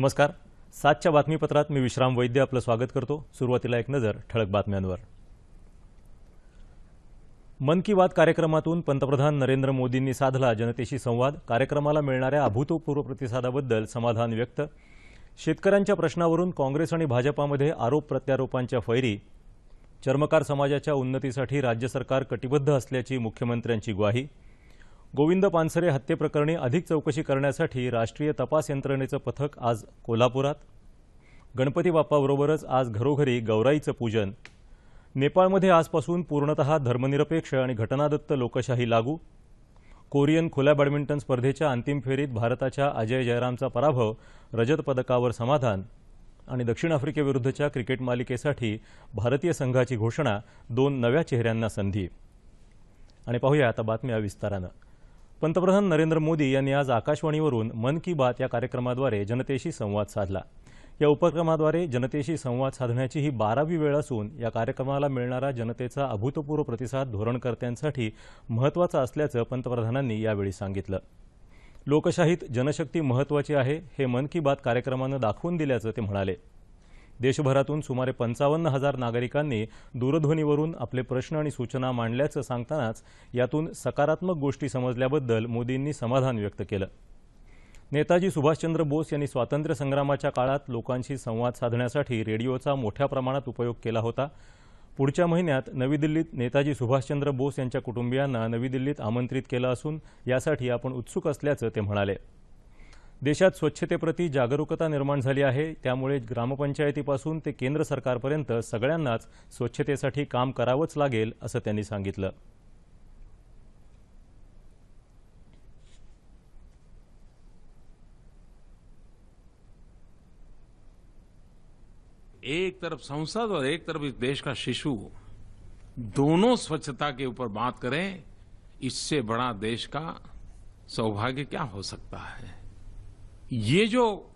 नमस्कार. सातच्या बातमीपत्रात मी विश्राम वैद्य आपलं स्वागत करतो. सुरुवातीला एक नजर ठळक बातम्यांवर. मन की बात कार्यक्रमातून पंतप्रधान नरेंद्र मोदींनी साधला जनतेशी संवाद. कार्यक्रमाला मिळणाऱ्या अभूतपूर्व प्रतिसादाबद्दल समाधान व्यक्त. शेतकऱ्यांच्या प्रश्नावरून काँग्रेस आणि भाजपामध्ये आरोप प्रत्यारोपांच्या फैरी. चर्मकार समाजाच्या उन्नतीसाठी राज्य सरकार कटिबद्ध असल्याची मुख्यमंत्र्यांची ग्वाही. गोविंद पानसरे हत्येप्रकरणी अधिक चौकशी करण्यासाठी राष्ट्रीय तपास यंत्रणेचं पथक आज कोल्हापुरात. गणपती बाप्पाबरोबरच आज घरोघरी गौराईचं पूजन. नेपाळमध्ये आजपासून पूर्णतः धर्मनिरपेक्ष आणि घटनादत्त लोकशाही लागू. कोरियन खुल्या बॅडमिंटन स्पर्धेच्या अंतिम फेरीत भारताच्या अजय जयरामचा पराभव रजत पदकावर समाधान आणि दक्षिण आफ्रिकेविरुद्धच्या क्रिकेट मालिकेसाठी भारतीय संघाची घोषणा दोन नव्या चेहऱ्यांना संधी. आणि पाहूया आता बातम्या विस्तारानं. पंतप्रधान नरेंद्र मोदी यांनी आज आकाशवाणीवरून मन की बात या कार्यक्रमाद्वारे जनतेशी संवाद साधला. या उपक्रमाद्वारे जनतेशी संवाद साधण्याची ही बारावी वेळ असून या कार्यक्रमाला मिळणारा जनतेचा अभूतपूर्व प्रतिसाद धोरणकर्त्यांसाठी महत्त्वाचा असल्याचं पंतप्रधानांनी यावेळी सांगितलं. लोकशाहीत जनशक्ती महत्त्वाची आहे हे मन की बात कार्यक्रमानं दाखवून दिल्याचं ते म्हणाले. देशभरातून सुमारे पंचावन्न हजार नागरिकांनी दूरध्वनीवरून आपले प्रश्न आणि सूचना मांडल्याचं सांगतानाच यातून सकारात्मक गोष्टी समजल्याबद्दल मोदींनी समाधान व्यक्त केलं. नेताजी सुभाषचंद्र बोस यांनी स्वातंत्र्य संग्रामाच्या काळात लोकांशी संवाद साधण्यासाठी रेडिओचा मोठ्या प्रमाणात उपयोग केला होता. पुढच्या महिन्यात नवी दिल्लीत नेताजी सुभाषचंद्र बोस यांच्या कुटुंबियांना नवी दिल्लीत आमंत्रित केलं असून यासाठी आपण उत्सुक असल्याचं ते म्हणाले. देशात स्वच्छतेप्रती जागरूकता निर्माण झाली आहे. त्यामुळे ग्रामपंचायतीपासून ते केंद्र सरकारपर्यंत सगळ्यांनाच स्वच्छतेसाठी काम करावंच लागेल असं त्यांनी सांगितलं. एक तरफ संसद और एक तरफ इस देश का शिशु दोनों स्वच्छता के ऊपर बात करें इससे बड़ा देश का सौभाग्य क्या हो सकता है? ये जो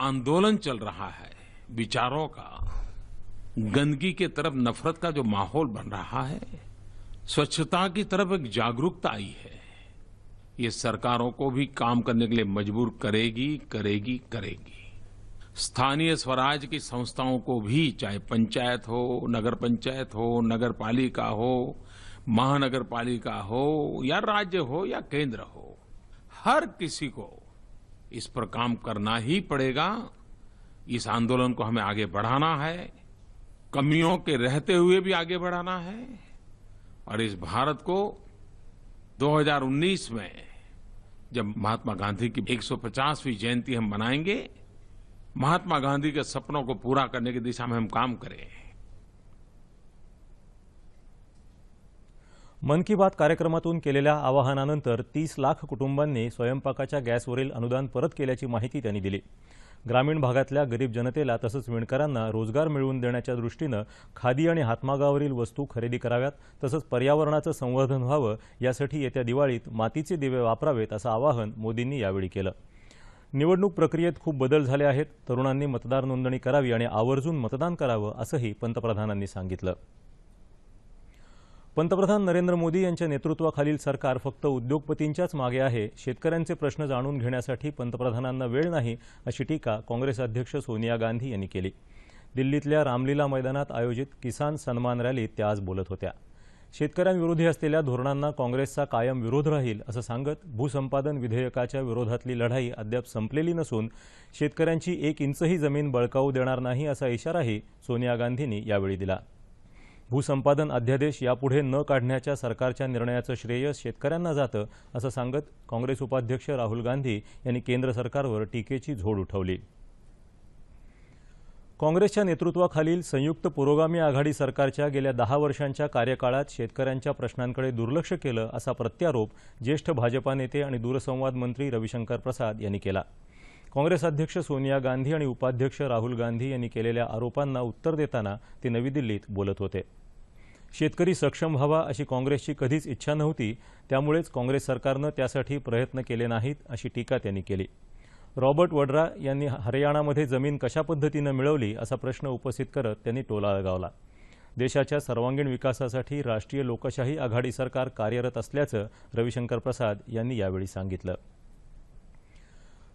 आंदोलन चल रहा है, विचारों का, गंदगी के तरफ़, नफरत का जो माहौल बन रहा है, स्वच्छता की तरफ़ एक जागरूकता आई है। ये सरकारों को भी काम करने के लिए मजबूर करेगी करेगी करेगी। स्थानीय स्वराज की संस्थाओं को भी, चाहे पंचायत हो, नगर पंचायत हो, नगर पालिका हो, महानगर पालिका हो, या राज्य हो, या केंद्र हो, हर किसी को इस पर काम करना ही पड़ेगा। इस आंदोलन को हमें आगे बढ़ाना है। कमियों के रहते हुए भी आगे बढ़ाना है। और इस भारत को 2019 में जब महात्मा गांधी की 150वीं जयंती हम मनाएँगे, महात्मा गांधी के सपनों को पूरा करने की दिशा में हम काम करें। मन की बात कार्यक्रमातून केलेल्या आवाहनानंतर तीस लाख कुटुंबांनी स्वयंपाकाच्या गॅसवरील अनुदान परत केल्याची माहिती त्यांनी दिली. ग्रामीण भागातल्या गरीब जनतेला तसंच विणकरांना रोजगार मिळवून देण्याच्या दृष्टीनं खादी आणि हातमागावरील वस्तू खरेदी कराव्यात तसंच पर्यावरणाचं संवर्धन व्हावं यासाठी येत्या दिवाळीत मातीचे दिवे वापरावेत असं आवाहन मोदींनी यावेळी केलं. निवडणूक प्रक्रियेत खूप बदल झाले आहेत. तरुणांनी मतदार नोंदणी करावी आणि आवर्जून मतदान करावं असंही पंतप्रधानांनी सांगितलं. पंतप्रधान नरेंद्र मोदी यांच्या नेतृत्वाखालील सरकार फक्त उद्योगपतींच्याच मागे आहे. शेतकऱ्यांचे प्रश्न जाणून घेण्यासाठी पंतप्रधानांना वेळ नाही अशी टीका काँग्रेस अध्यक्ष सोनिया गांधी यांनी केली. दिल्लीतल्या रामलीला मैदानात आयोजित किसान सन्मान रॅलीत त्या आज बोलत होत्या. शेतकऱ्यांविरोधी असलेल्या धोरणांना काँग्रेसचा कायम विरोध राहील असं सांगत भूसंपादन विधेयकाच्या विरोधातली लढाई अद्याप संपलेली नसून शेतकऱ्यांची एक इंचही जमीन बळकावू देणार नाही असा इशाराही सोनिया गांधींनी यावेळी दिला. भूसंपादन अध्यादेश यापुढे न काढण्याच्या सरकारच्या निर्णयाचं श्रेय शेतकऱ्यांना जातं असं सांगत काँग्रेस उपाध्यक्ष राहुल गांधी यांनी केंद्र सरकारवर टीकेची झोड उठवली. काँग्रेसच्या नेतृत्वाखालील संयुक्त पुरोगामी आघाडी सरकारच्या गेल्या दहा वर्षांच्या कार्यकाळात शेतकऱ्यांच्या प्रश्नांकडे दुर्लक्ष केलं असा प्रत्यारोप ज्येष्ठ भाजपा नेते आणि दूरसंवाद मंत्री रविशंकर प्रसाद यांनी केला. काँग्रेस अध्यक्ष सोनिया गांधी आणि उपाध्यक्ष राहुल गांधी यांनी केलेल्या आरोपांना उत्तर देताना ते नवी दिल्लीत बोलत होते. शेतकरी सक्षम व्हावा अशी काँग्रेसची कधीच इच्छा नव्हती त्यामुळेच काँग्रेस सरकारनं त्यासाठी प्रयत्न केले नाहीत अशी टीका त्यांनी केली. रॉबर्ट वड्रा यांनी हरियाणामध्ये जमीन कशा पद्धतीनं मिळवली असा प्रश्न उपस्थित करत त्यांनी टोला लगावला. देशाच्या सर्वांगीण विकासासाठी राष्ट्रीय लोकशाही आघाडी सरकार कार्यरत असल्याचं रविशंकर प्रसाद यांनी यावेळी सांगितलं.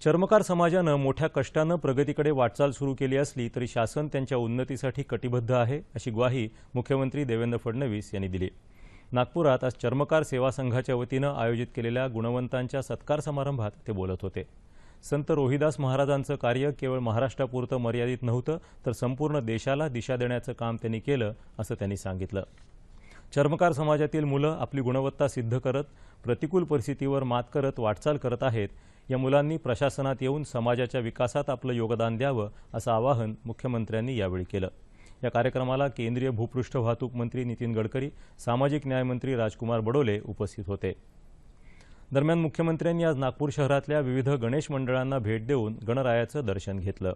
चर्मकार समाजानं मोठ्या कष्टानं प्रगतीकडे वाटचाल सुरू केली असली तरी शासन त्यांच्या उन्नतीसाठी कटिबद्ध आहे अशी ग्वाही मुख्यमंत्री देवेंद्र फडणवीस यांनी दिली. नागपुरात आज चर्मकार सेवा संघाच्या वतीनं आयोजित केलेल्या गुणवंतांच्या सत्कार समारंभात ते बोलत होते. संत रोहिदास महाराजांचं कार्य केवळ महाराष्ट्रापुरतं मर्यादित नव्हतं तर संपूर्ण देशाला दिशा देण्याचं काम त्यांनी केलं असं त्यांनी सांगितलं. चर्मकार समाजातील मुलं आपली गुणवत्ता सिद्ध करत प्रतिकूल परिस्थितीवर मात करत वाटचाल करत आहेत या मुलांनी प्रशासनात येऊन समाजाच्या विकासात आपलं योगदान द्यावं असं आवाहन मुख्यमंत्र्यांनी यावेळी केलं. या कार्यक्रमाला केंद्रीय भूपृष्ठ वाहतूक मंत्री नितीन गडकरी सामाजिक न्यायमंत्री राजकुमार बडोले उपस्थित होते. दरम्यान मुख्यमंत्र्यांनी आज नागपूर शहरातल्या विविध गणेश मंडळांना भेट देऊन गणरायाचं दर्शन घेतलं.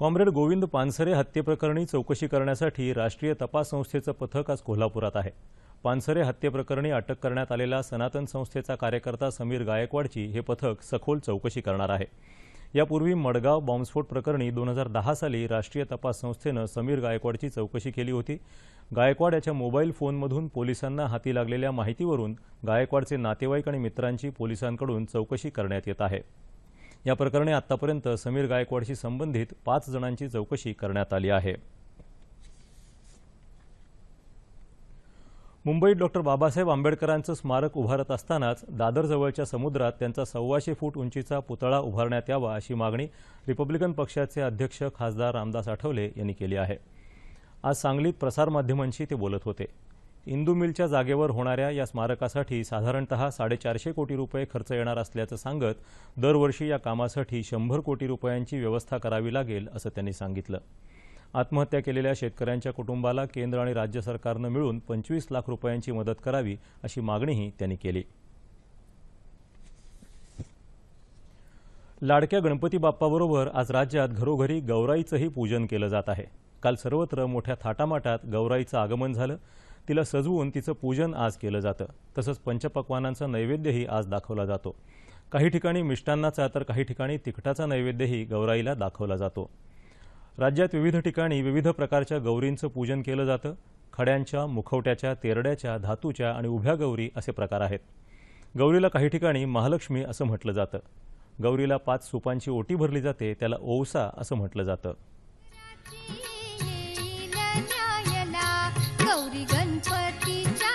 कॉम्रेड गोविंद पानसरे हत्येप्रकरणी चौकशी करण्यासाठी राष्ट्रीय तपास संस्थेचं पथक आज कोल्हापुरात आहे. पानसरे हत्येप्रकरणी अटक करण्यात आलेला सनातन संस्थेचा कार्यकर्ता समीर गायकवाडची हे पथक सखोल चौकशी करणार आहे. यापूर्वी मडगाव बॉम्बस्फोट प्रकरणी दोन हजार दहा साली राष्ट्रीय तपास संस्थेनं समीर गायकवाडची चौकशी केली होती. गायकवाड याच्या मोबाईल फोनमधून पोलिसांना हाती लागलेल्या माहितीवरून गायकवाडचे नातेवाईक आणि मित्रांची पोलिसांकडून चौकशी करण्यात येत आहे. या प्रकरणी आतापर्यंत समीर गायकवाडशी संबंधित पाच जणांची चौकशी करण्यात आली आहे. मुंबईत डॉक्टर बाबासाहेब आंबेडकरांचं स्मारक उभारत असतानाच दादरजवळच्या समुद्रात त्यांचा सव्वाशे फूट उंचीचा पुतळा उभारण्यात यावा अशी मागणी रिपब्लिकन पक्षाचे अध्यक्ष खासदार रामदास आठवले यांनी केली आहे. आज सांगलीत प्रसारमाध्यमांशी ते बोलत होते. इंदू मिलच्या जागेवर होणाऱ्या या स्मारकासाठी साधारणतः साडेचारशे कोटी रुपये खर्च येणार असल्याचं सांगत दरवर्षी या कामासाठी शंभर कोटी रुपयांची व्यवस्था करावी लागेल असं त्यांनी सांगितलं. आत्महत्या केलेल्या शेतकऱ्यांच्या कुटुंबाला केंद्र आणि राज्य सरकारनं मिळून पंचवीस लाख रुपयांची मदत करावी अशी मागणीही त्यांनी केली. लाडक्या गणपती बाप्पाबरोबर आज राज्यात घरोघरी गौराईचंही पूजन केलं जात आहे. काल सर्वत्र मोठ्या थाटामाटात गौराईचं आगमन झालं. तिला सजवून तिचं पूजन आज केलं जातं. तसंच पंचपक्वानांचा नैवेद्यही आज दाखवला जातो. काही ठिकाणी मिष्टान्नाचा तर काही ठिकाणी तिखटाचा नैवेद्यही गौराईला दाखवला जातो. राज्यात विविध ठिकाणी विविध प्रकारच्या गौरींचं पूजन केलं जातं. खड्यांच्या मुखवट्याच्या तेरड्याच्या धातूच्या आणि उभ्या गौरी असे प्रकार आहेत. गौरीला काही ठिकाणी महालक्ष्मी असं म्हटलं जातं. गौरीला पाच सुपांची ओटी भरली जाते त्याला ओवसा असं म्हटलं जातं. गौरी गणपतीच्या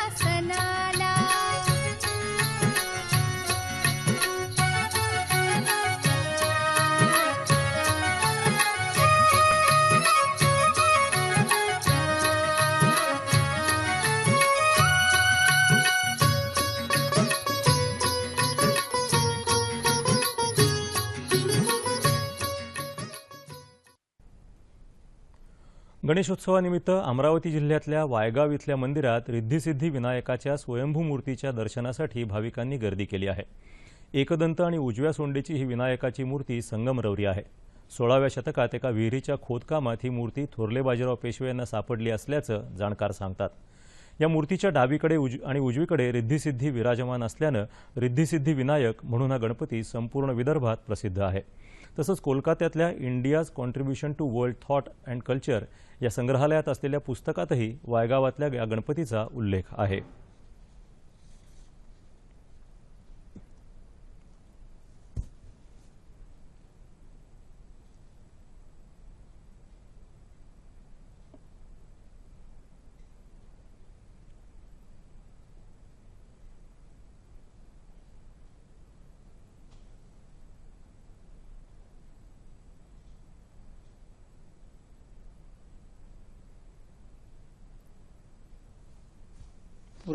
गणेशोत्सवानिमित्त अमरावती जिल्ह्यातल्या वायगाव इथल्या मंदिरात रिद्धिसिद्धी विनायकाच्या स्वयंभू मूर्तीच्या दर्शनासाठी भाविकांनी गर्दी केली आहे. एकदंत आणि उजव्या सोंडेची ही विनायकाची मूर्ती संगमरवरी आहे. सोळाव्या शतकात एका विहिरीच्या खोदकामात ही मूर्ती थोरले बाजीराव पेशवे यांना सापडली असल्याचं जाणकार सांगतात. या मूर्तीच्या डावीकडे उज आणि उजवीकडे रिद्धिसिद्धी विराजमान असल्यानं रिद्धिसिद्धी विनायक म्हणून हा गणपती संपूर्ण विदर्भात प्रसिद्ध आहे. तसंच कोलकात्यातल्या India's contribution to world thought and culture या संग्रहालयात असलेल्या पुस्तकातही वायगावातल्या या गणपतीचा उल्लेख आहे.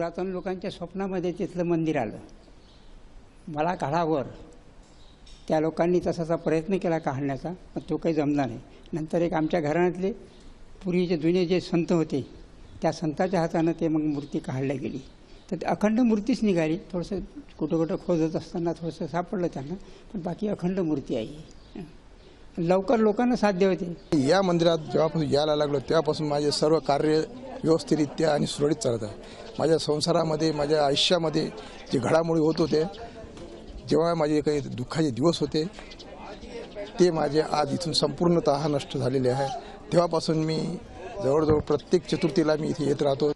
पुरातन लोकांच्या स्वप्नामध्ये तिथलं मंदिर आलं. मला काढावर. त्या लोकांनी तसाचा प्रयत्न केला काढण्याचा पण तो काही जमला नाही. नंतर एक आमच्या घराण्यातले पूर्वीचे जुने जे संत होते त्या संताच्या हातानं ते मग मूर्ती काढल्या गेली. तर ते अखंड मूर्तीच निघाली. थोडंसं कुठं कुठं खोदत असताना थोडंसं सापडलं त्यांना पण बाकी अखंड मूर्ती आहे लवकर लोकांना साध्य होते. या मंदिरात जेव्हापासून यायला लागलो तेव्हापासून माझे सर्व कार्य व्यवस्थितरित्या आणि सुरळीत चालत आहे. माझ्या संसारामध्ये माझ्या आयुष्यामध्ये जे घडामोडी होत होते जेव्हा माझे काही दुःखाचे दिवस होते ते माझे आज इथून संपूर्णतः नष्ट झालेले आहे. तेव्हापासून मी जवळजवळ प्रत्येक चतुर्थीला मी इथे येत राहतो.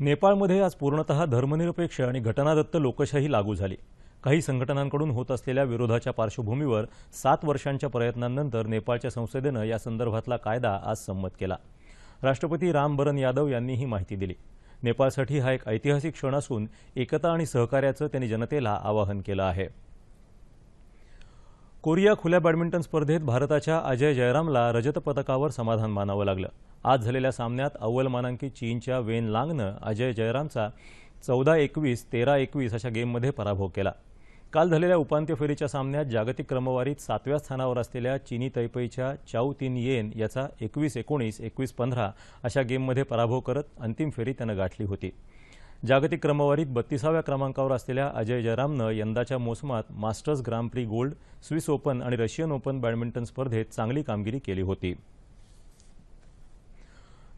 नेपाळमध्ये आज पूर्णतः धर्मनिरपेक्ष आणि घटनादत्त लोकशाही लागू झाली. काही संघटनांकडून होत असलेल्या विरोधाच्या पार्श्वभूमीवर सात वर्षांच्या प्रयत्नांनंतर नेपाळच्या संसदेनं या संदर्भातला कायदा आज संमत केला. राष्ट्रपती राम बरन यादव यांनी ही माहिती दिली. नेपाळसाठी हा एक ऐतिहासिक क्षण असून एकता आणि सहकार्याचं त्यांनी जनतेला आवाहन केलं आहे. कोरिया खुल्या बॅडमिंटन स्पर्धेत भारताच्या अजय जयरामला रजत पदकावर समाधान मानावं लागलं. आज झालेल्या सामन्यात अव्वल मानांकित चीनच्या वेन लांगनं अजय जयरामचा चौदा एकवीस तेरा एकवीस अशा गेममध्ये पराभव केला. काल झालेल्या उपांत्य फेरीच्या सामन्यात जागतिक क्रमवारीत सातव्या स्थानावर असलेल्या चीनी तैपैच्या चाऊ तीन येन याचा एकवीस एकोणीस एकवीस पंधरा अशा गेममध्ये पराभव करत अंतिम फेरी त्यानं गाठली होती. जागतिक क्रमवारीत बत्तीसाव्या क्रमांकावर असलेल्या अजय जयरामनं यंदाच्या मोसमात masters grand prix prix gold Swiss open आणि रशियन ओपन बॅडमिंटन स्पर्धेत चांगली कामगिरी केली होती.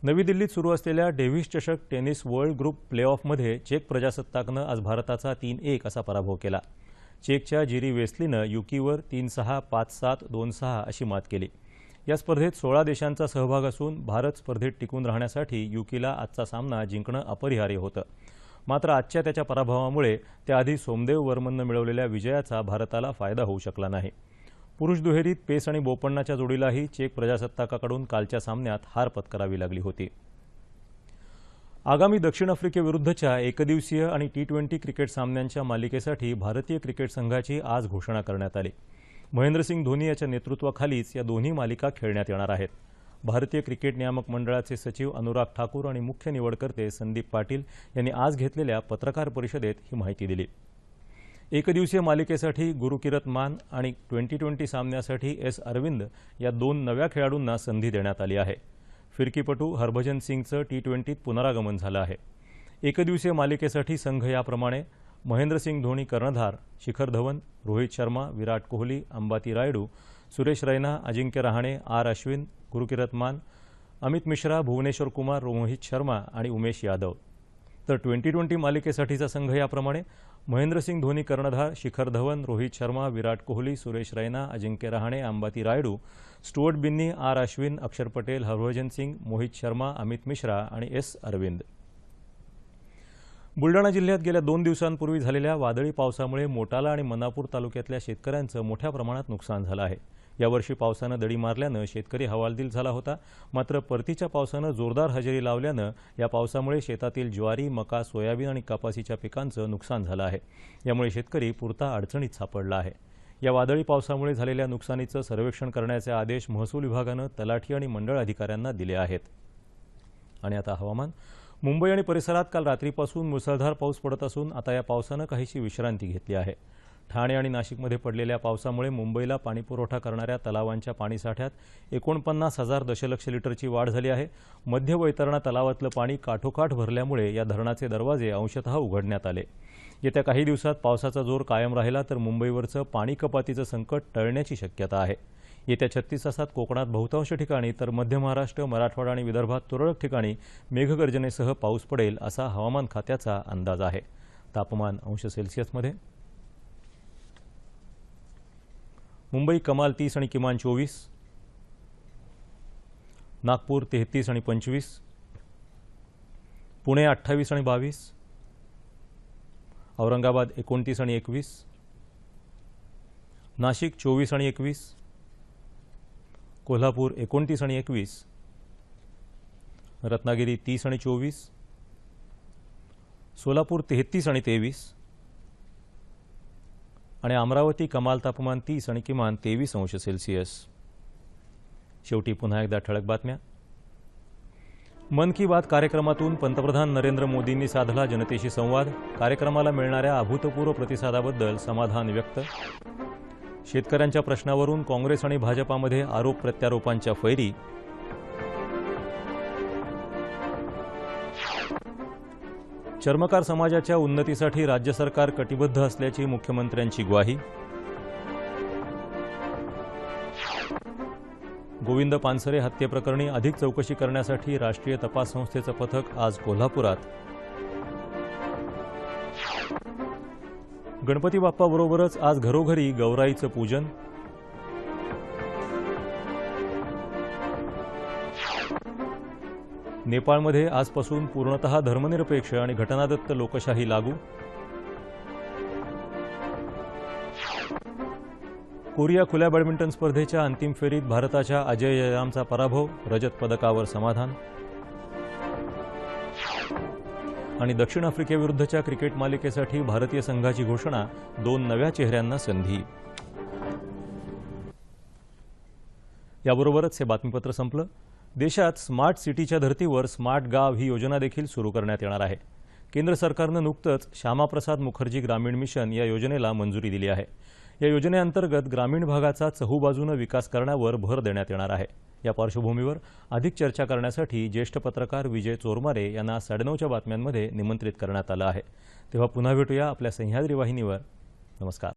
नवी दिल्लीत सुरू असलेल्या डेव्हिस चषक टेनिस वर्ल्ड ग्रुप प्ले ऑफमध्ये चेक प्रजासत्ताकनं आज भारताचा तीन एक असा पराभव केला. चेकच्या जिरी वेस्लीनं युकीवर तीन सहा पाच सात दोन सहा अशी मात केली. या स्पर्धेत सोळा देशांचा सहभाग असून भारत स्पर्धेत टिकून राहण्यासाठी युकीला आजचा सामना जिंकणं अपरिहार्य होतं. मात्र आजच्या त्याच्या पराभवामुळे त्याआधी सोमदेव वर्मननं मिळवलेल्या विजयाचा भारताला फायदा होऊ शकला नाही. पुरुष दुहेरीत पेस आणि बोपण्णाच्या जोडीलाही चेक प्रजासत्ताकाकडून कालच्या सामन्यात हार पत्करावी लागली होती. आगामी दक्षिण आफ्रिकेविरुद्धच्या एकदिवसीय आणि टी ट्वेंटी क्रिकेट सामन्यांच्या मालिकेसाठी भारतीय क्रिकेट संघाची आज घोषणा करण्यात आली. महेंद्रसिंग धोनी याच्या नेतृत्वाखालीच या दोन्ही मालिका खेळण्यात येणार आहेत. भारतीय क्रिकेट नियामक मंडळाचे सचिव अनुराग ठाकूर आणि मुख्य निवडकर्ते संदीप पाटील यांनी आज घेतलेल्या पत्रकार परिषदेत ही माहिती दिली. एकदिवसीय मालिकेसाठी गुरुकिरत मान आणि ट्वेंटी ट्वेंटी सामन्यासाठी एस अरविंद या दोन नव्या खेळाडूंना संधी देण्यात आली आहे. फिरकीपटू हरभजन सिंगचं टी ट्वेंटीत पुनरागमन झालं आहे. एकदिवसीय मालिकेसाठी संघ याप्रमाणे महेंद्रसिंग धोनी कर्णधार शिखर धवन रोहित शर्मा विराट कोहली अंबाती रायडू सुरेश रैना अजिंक्य रहाणे आर अश्विन गुरुकिरत मान अमित मिश्रा भुवनेश्वर कुमार रोहित शर्मा आणि उमेश यादव. तर ट्वेंटी ट्वेंटी मालिकेसाठीचा संघ याप्रमाणे महेंद्रसिंग धोनी कर्णधार शिखर धवन रोहित शर्मा विराट कोहली सुरेश रैना अजिंक्य रहाणे अंबाती रायडू स्टुअर्ट बिन्नी आर अश्विन अक्षर पटेल हरभजन सिंग मोहित शर्मा अमित मिश्रा आणि एस अरविंद. बुलडाणा जिल्ह्यात गेल्या दोन दिवसांपूर्वी झालेल्या वादळी पावसामुळे मोटाला आणि मनापूर तालुक्यातल्या शेतकऱ्यांचं मोठ्या प्रमाणात नुकसान झालं आहे. यावर्षी पावसानं दडी मारल्यानं शेतकरी हवालदिल झाला होता. मात्र परतीच्या पावसानं जोरदार हजेरी लावल्यानं या पावसामुळे शेतातील ज्वारी मका सोयाबीन आणि कपासीच्या पिकांचं नुकसान झालं आहे. यामुळे शेतकरी पुरता अडचणीत सापडला आहे. या वादळी पावसामुळे झालेल्या नुकसानीचं सर्वेक्षण करण्याचे आदेश महसूल विभागानं तलाठी आणि मंडळ अधिकाऱ्यांना दिले आहेत. आणि आता हवामान. मुंबई आणि परिसरात काल रात्रीपासून मुसळधार पाऊस पडत असून आता या पावसानं काहीशी विश्रांती घेतली आहे. ठाणे आणि नाशिकमध्ये पडलेल्या पावसामुळे मुंबईला पाणीपुरवठा करणाऱ्या तलावांच्या पाणीसाठ्यात एकोणपन्नास हजार दशलक्ष लिटरची वाढ झाली आहे. मध्य वैतरणा तलावातलं पाणी काठोकाठ भरल्यामुळे या धरणाचे दरवाजे अंशतः उघडण्यात आले. येत्या काही दिवसात पावसाचा जोर कायम राहिला तर मुंबईवरचं पाणी कपातीचं संकट टळण्याची शक्यता आहे. येत्या छत्तीस तासात कोकणात बहुतांश ठिकाणी तर मध्य महाराष्ट्र मराठवाडा आणि विदर्भात तुरळक ठिकाणी मेघगर्जनेसह पाऊस पडेल असा हवामान खात्याचा अंदाज आहे. तापमान अंश सेल्सिअसमध्ये मुंबई कमाल तीस आणि किमान चोवीस. नागपूर तेहतीस आणि पंचवीस. पुणे अठ्ठावीस आणि बावीस. औरंगाबाद एकोणतीस आणि एकवीस. नाशिक चोवीस आणि एकवीस. कोल्हापूर एकोणतीस आणि एकवीस. रत्नागिरी तीस आणि चोवीस. सोलापूर तेहतीस आणि तेवीस. आणि अमरावती कमाल तापमान तीस आणि किमान तेवीस अंश सेल्सिअस. शेवटी पुन्हा एकदा ठळक बातम्या. मन की बात कार्यक्रमातून पंतप्रधान नरेंद्र मोदींनी साधला जनतेशी संवाद. कार्यक्रमाला मिळणाऱ्या अभूतपूर्व प्रतिसादाबद्दल समाधान व्यक्त. शेतकऱ्यांच्या प्रश्नावरून काँग्रेस आणि भाजपामध्ये आरोप प्रत्यारोपांच्या फैरी. चर्मकार समाजाच्या उन्नतीसाठी राज्य सरकार कटिबद्ध असल्याची मुख्यमंत्र्यांची ग्वाही. गोविंद पानसरे हत्येप्रकरणी अधिक चौकशी करण्यासाठी राष्ट्रीय तपास संस्थेचं पथक आज कोल्हापुरात. गणपती बाप्पाबरोबरच आज घरोघरी गौराईचं पूजन. नेपाळमध्ये आजपासून पूर्णतः धर्मनिरपेक्ष आणि घटनादत्त लोकशाही लागू. कोरिया खुल्या बॅडमिंटन स्पर्धेच्या अंतिम फेरीत भारताच्या अजय जयरामचा पराभव रजत पदकावर समाधान. आणि दक्षिण आफ्रिकेविरुद्धच्या क्रिकेट मालिकेसाठी भारतीय संघाची घोषणा दोन नव्या चेहऱ्यांना संधी. याबरोबरच हे बातमीपत्र संपलं. देशात स्मार्ट सिटीच्या धर्तीवर स्मार्ट गाव ही योजना देखील सुरू करण्यात येणार आहे. केंद्र सरकारनं नुकतंच श्यामाप्रसाद मुखर्जी ग्रामीण मिशन या योजनेला मंजुरी दिली आहे. या योजनेअंतर्गत ग्रामीण भागाचा चहूबाजूनं विकास करण्यावर भर देण्यात येणार आहे. या पार्श्वभूमीवर अधिक चर्चा करण्यासाठी ज्येष्ठ पत्रकार विजय चोरमारे यांना साडेनऊच्या बातम्यांमध्ये निमंत्रित करण्यात आलं आहे. तेव्हा पुन्हा भेटूया आपल्या सह्याद्री वाहिनीवर. नमस्कार.